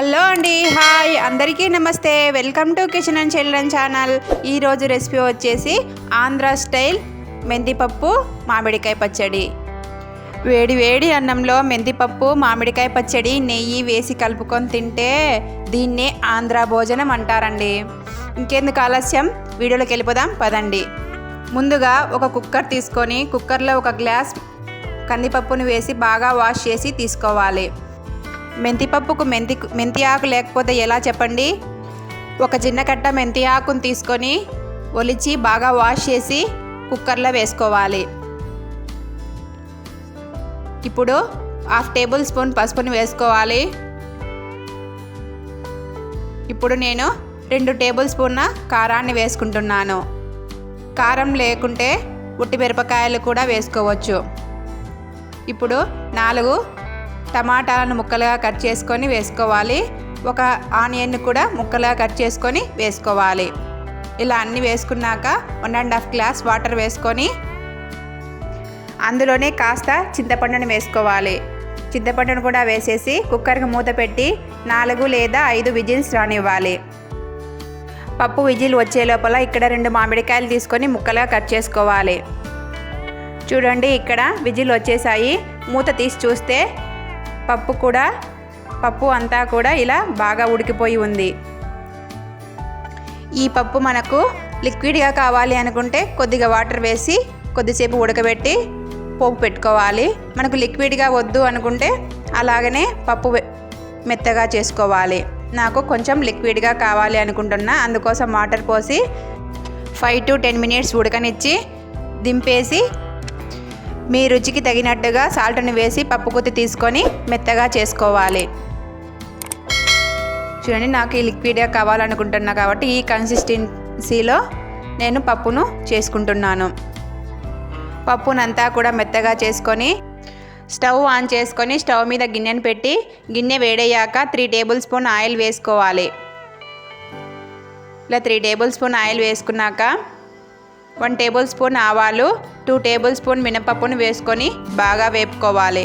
Hello అండి hi అందరికీ నమస్తే. Welcome to kitchen and children channel. ఈరోజు రెసిపీ వచ్చేసి ఆంధ్ర స్టైల్ మెంతిపప్పు మామిడికాయ పచ్చడి. వేడి వేడి అన్నంలో మెంతిపప్పు మామిడికాయ పచ్చడి నెయ్యి వేసి కలుపుకొని తింటే దీన్నే ఆంధ్ర భోజనం అంటారండి. ఇంకెందుకు ఆలస్యం? వీడియోలోకి వెళ్ళిపోదాం పదండి. ముందుగా ఒక కుక్కర్ తీసుకొని కుక్కర్లో ఒక గ్లాస్ కందిపప్పును వేసి బాగా వాష్ చేసి తీసుకోవాలి. మెంతిపప్పుకు మెంతి మెంతి ఆకు లేకపోతే ఎలా చెప్పండి? ఒక చిన్న కట్ట మెంతి ఆకును తీసుకొని ఒలిచి బాగా వాష్ చేసి కుక్కర్లో వేసుకోవాలి. ఇప్పుడు హాఫ్ టేబుల్ స్పూన్ పసుపుని వేసుకోవాలి. ఇప్పుడు నేను రెండు టేబుల్ స్పూన్న కారాన్ని వేసుకుంటున్నాను. కారం లేకుంటే ఉట్టి మిరపకాయలు కూడా వేసుకోవచ్చు. ఇప్పుడు నాలుగు టమాటాలను ముక్కలుగా కట్ చేసుకొని వేసుకోవాలి. ఒక ఆనియన్ కూడా ముక్కలుగా కట్ చేసుకొని వేసుకోవాలి. ఇలా అన్నీ వేసుకున్నాక one and half glass water వేసుకొని అందులోనే కాస్త చింతపండును వేసుకోవాలి. చింతపండును కూడా వేసేసి కుక్కర్కి మూత పెట్టి నాలుగు లేదా ఐదు విజిల్స్ రానివ్వాలి. పప్పు విజిల్ వచ్చే లోపల ఇక్కడ రెండు మామిడికాయలు తీసుకొని ముక్కలుగా కట్ చేసుకోవాలి. చూడండి ఇక్కడ విజిల్ వచ్చేసాయి. మూత తీసి చూస్తే పప్పు కూడా పప్పు అంతా కూడా ఇలా బాగా ఉడికిపోయి ఉంది. ఈ పప్పు మనకు లిక్విడ్గా కావాలి అనుకుంటే కొద్దిగా వాటర్ వేసి కొద్దిసేపు ఉడకబెట్టి పోపు పెట్టుకోవాలి. మనకు లిక్విడ్గా వద్దు అనుకుంటే అలాగనే పప్పు మెత్తగా చేసుకోవాలి. నాకు కొంచెం లిక్విడ్గా కావాలి అనుకుంటున్నా. అందుకోసం వాటర్ పోసి ఫైవ్ టు టెన్ మినిట్స్ ఉడకనిచ్చి దింపేసి మీ రుచికి తగినట్టుగా సాల్ట్ని వేసి పప్పుకుత్తి తీసుకొని మెత్తగా చేసుకోవాలి. చూడండి నాకు ఈ లిక్విడ్గా కావాలనుకుంటున్నా కాబట్టి ఈ కన్సిస్టెన్సీలో నేను పప్పును చేసుకుంటున్నాను. పప్పునంతా కూడా మెత్తగా చేసుకొని స్టవ్ ఆన్ చేసుకొని స్టవ్ మీద గిన్నెను పెట్టి గిన్నె వేడయ్యాక త్రీ టేబుల్ స్పూన్ ఆయిల్ వేసుకోవాలి. ఇలా త్రీ టేబుల్ స్పూన్ ఆయిల్ వేసుకున్నాక వన్ టేబుల్ స్పూన్ ఆవాలు టూ టేబుల్ స్పూన్ మినపప్పును వేసుకొని బాగా వేపుకోవాలి.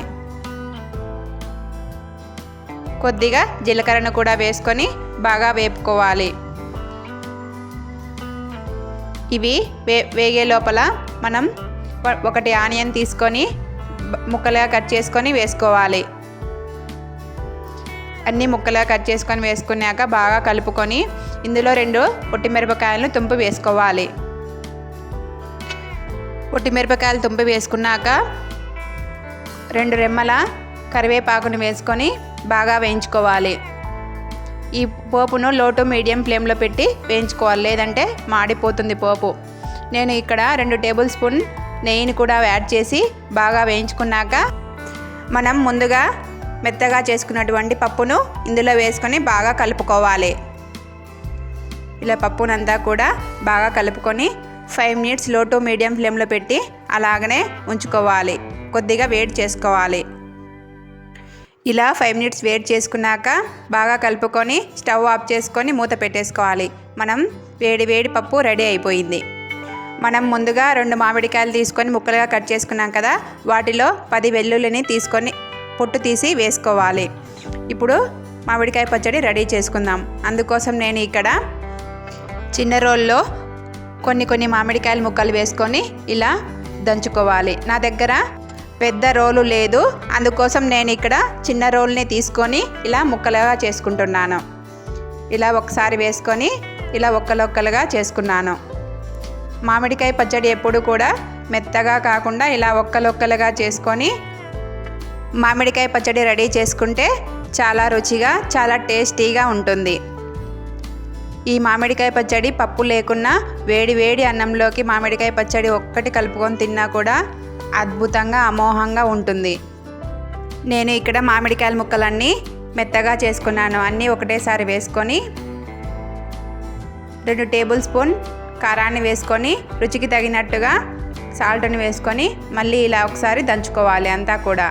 కొద్దిగా జీలకర్రను కూడా వేసుకొని బాగా వేపుకోవాలి. ఇవి వే వేగే లోపల మనం ఒకటి ఆనియన్ తీసుకొని ముక్కలుగా కట్ చేసుకొని వేసుకోవాలి. అన్ని ముక్కలుగా కట్ చేసుకొని వేసుకున్నాక బాగా కలుపుకొని ఇందులో రెండు మిరపకాయలను తుంపు వేసుకోవాలి. మిరపకాయలు తుంపి వేసుకున్నాక రెండు రెమ్మల కరివేపాకుని వేసుకొని బాగా వేయించుకోవాలి. ఈ పోపును లోటు మీడియం ఫ్లేమ్లో పెట్టి వేయించుకోవాలి. లేదంటే మాడిపోతుంది పోపు. నేను ఇక్కడ రెండు టేబుల్ స్పూన్ నెయ్యిని కూడా యాడ్ చేసి బాగా వేయించుకున్నాక మనం ముందుగా మెత్తగా చేసుకున్నటువంటి పప్పును ఇందులో వేసుకొని బాగా కలుపుకోవాలి. ఇలా పప్పునంతా కూడా బాగా కలుపుకొని ఫైవ్ మినిట్స్లో టు మీడియం ఫ్లేమ్లో పెట్టి అలాగనే ఉంచుకోవాలి. కొద్దిగా వేడి చేసుకోవాలి. ఇలా ఫైవ్ మినిట్స్ వేడి చేసుకున్నాక బాగా కలుపుకొని స్టవ్ ఆఫ్ చేసుకొని మూత పెట్టేసుకోవాలి. మనం వేడి వేడి పప్పు రెడీ అయిపోయింది. మనం ముందుగా రెండు మామిడికాయలు తీసుకొని ముక్కలుగా కట్ చేసుకున్నాం కదా వాటిలో పది వెల్లుల్లిని తీసుకొని పొట్టు తీసి వేసుకోవాలి. ఇప్పుడు మామిడికాయ పచ్చడి రెడీ చేసుకుందాం. అందుకోసం నేను ఇక్కడ చిన్న రోల్లో కొన్ని కొన్ని మామిడికాయల ముక్కలు వేసుకొని ఇలా దంచుకోవాలి. నా దగ్గర పెద్ద రోలు లేదు. అందుకోసం నేను ఇక్కడ చిన్న రోల్ని తీసుకొని ఇలా ముక్కలుగా చేసుకుంటున్నాను. ఇలా ఒకసారి వేసుకొని ఇలా ఒక్కలొక్కలుగా చేసుకున్నాను. మామిడికాయ పచ్చడి ఎప్పుడు కూడా మెత్తగా కాకుండా ఇలా ఒక్కలొక్కలుగా చేసుకొని మామిడికాయ పచ్చడి రెడీ చేసుకుంటే చాలా రుచిగా చాలా టేస్టీగా ఉంటుంది. ఈ మామిడికాయ పచ్చడి పప్పు లేకున్నా వేడి వేడి అన్నంలోకి మామిడికాయ పచ్చడి ఒక్కటి కలుపుకొని తిన్నా కూడా అద్భుతంగా అమోహంగా ఉంటుంది. నేను ఇక్కడ మామిడికాయల ముక్కలన్నీ మెత్తగా చేసుకున్నాను. అన్నీ ఒకటేసారి వేసుకొని రెండు టేబుల్ స్పూన్ కారాన్ని వేసుకొని రుచికి తగినట్టుగా సాల్ట్ని వేసుకొని మళ్ళీ ఇలా ఒకసారి దంచుకోవాలి అంతా కూడా.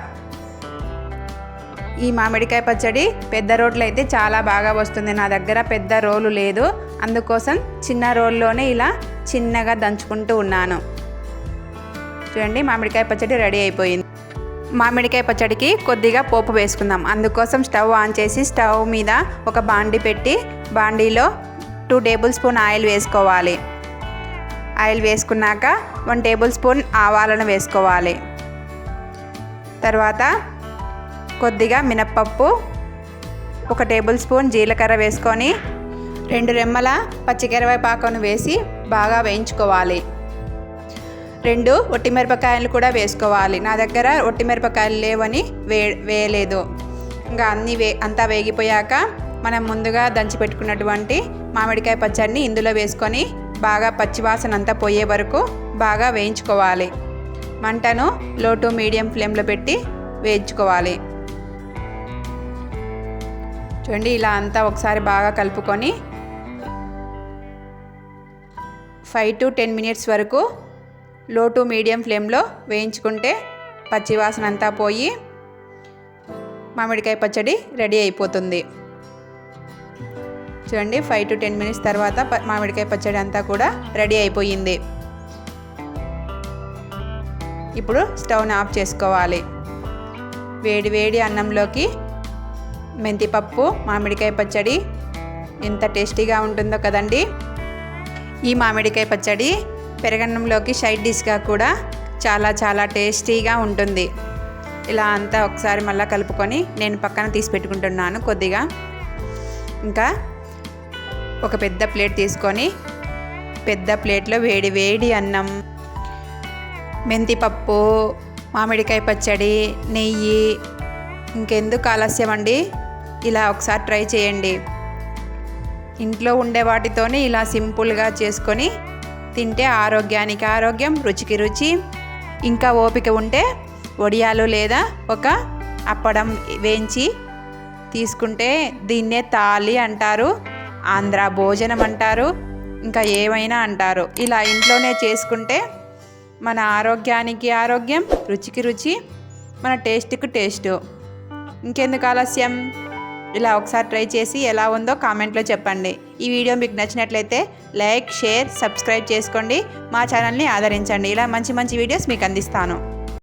ఈ మామిడికాయ పచ్చడి పెద్ద రోట్లో అయితే చాలా బాగా వస్తుంది. నా దగ్గర పెద్ద రోలు లేదు. అందుకోసం చిన్న రోల్లోనే ఇలా చిన్నగా దంచుకుంటూ ఉన్నాను. చూడండి మామిడికాయ పచ్చడి రెడీ అయిపోయింది. మామిడికాయ పచ్చడికి కొద్దిగా పోపు వేసుకుందాం. అందుకోసం స్టవ్ ఆన్ చేసి స్టవ్ మీద ఒక బాండి పెట్టి బాండీలో టూ టేబుల్ స్పూన్ ఆయిల్ వేసుకోవాలి. ఆయిల్ వేసుకున్నాక వన్ టేబుల్ స్పూన్ ఆవాలను వేసుకోవాలి. తర్వాత కొద్దిగా మినప్పప్పు ఒక టేబుల్ స్పూన్ జీలకర్ర వేసుకొని రెండు రెమ్మల పచ్చికరివేపాకును వేసి బాగా వేయించుకోవాలి. రెండు ఒట్టిమిరపకాయలు కూడా వేసుకోవాలి. నా దగ్గర ఒట్టిమిరపకాయలు లేవని వే వేయలేదు. ఇంకా అన్నీ వే అంతా వేగిపోయాక మనం ముందుగా దంచి పెట్టుకున్నటువంటి మామిడికాయ పచ్చడిని ఇందులో వేసుకొని బాగా పచ్చివాసన అంతా పోయే వరకు బాగా వేయించుకోవాలి. మంటను లో టు మీడియం ఫ్లేమ్లో పెట్టి వేయించుకోవాలి. చూడండి ఇలా అంతా ఒకసారి బాగా కలుపుకొని ఫైవ్ టు టెన్ మినిట్స్ వరకు లో టు మీడియం ఫ్లేమ్లో వేయించుకుంటే పచ్చివాసన అంతా పోయి మామిడికాయ పచ్చడి రెడీ అయిపోతుంది. చూడండి ఫైవ్ టు టెన్ మినిట్స్ తర్వాత మామిడికాయ పచ్చడి అంతా కూడా రెడీ అయిపోయింది. ఇప్పుడు స్టవ్ని ఆఫ్ చేసుకోవాలి. వేడి వేడి అన్నంలోకి మెంతిపప్పు మామిడికాయ పచ్చడి. ఎంత టేస్టీగా ఉంటుందో కదండి. ఈ మామిడికాయ పచ్చడి పెరగన్నంలోకి సైడ్ డిష్గా కూడా చాలా చాలా టేస్టీగా ఉంటుంది. ఇలా అంతా ఒకసారి మళ్ళీ కలుపుకొని నేను పక్కన తీసి పెట్టుకుంటున్నాను కొద్దిగా. ఇంకా ఒక పెద్ద ప్లేట్ తీసుకొని పెద్ద ప్లేట్లో వేడి వేడి అన్నం మెంతిపప్పు మామిడికాయ పచ్చడి నెయ్యి. ఇంకెందుకు ఆలస్యం అండి ఇలా ఒకసారి ట్రై చేయండి. ఇంట్లో ఉండే వాటితోనే ఇలా సింపుల్గా చేసుకొని తింటే ఆరోగ్యానికి ఆరోగ్యం రుచికి రుచి ఇంకా ఓపిక ఉంటే వడియాలు లేదా ఒక అప్పడం వేయించి తీసుకుంటే దీన్నే తాలి అంటారు ఆంధ్ర భోజనం అంటారు ఇంకా ఏమైనా అంటారు. ఇలా ఇంట్లోనే చేసుకుంటే మన ఆరోగ్యానికి ఆరోగ్యం రుచికి రుచి మన టేస్ట్కి టేస్ట్. ఇంకెందుకు ఆలస్యం? ఇలా ఒకసారి ట్రై చేసి ఎలా ఉందో కామెంట్లో చెప్పండి. ఈ వీడియో మీకు నచ్చినట్లయితే లైక్ షేర్ సబ్స్క్రైబ్ చేసుకోండి. మా ఛానల్ని ఆదరించండి. ఇలా మంచి మంచి వీడియోస్ మీకు అందిస్తాను.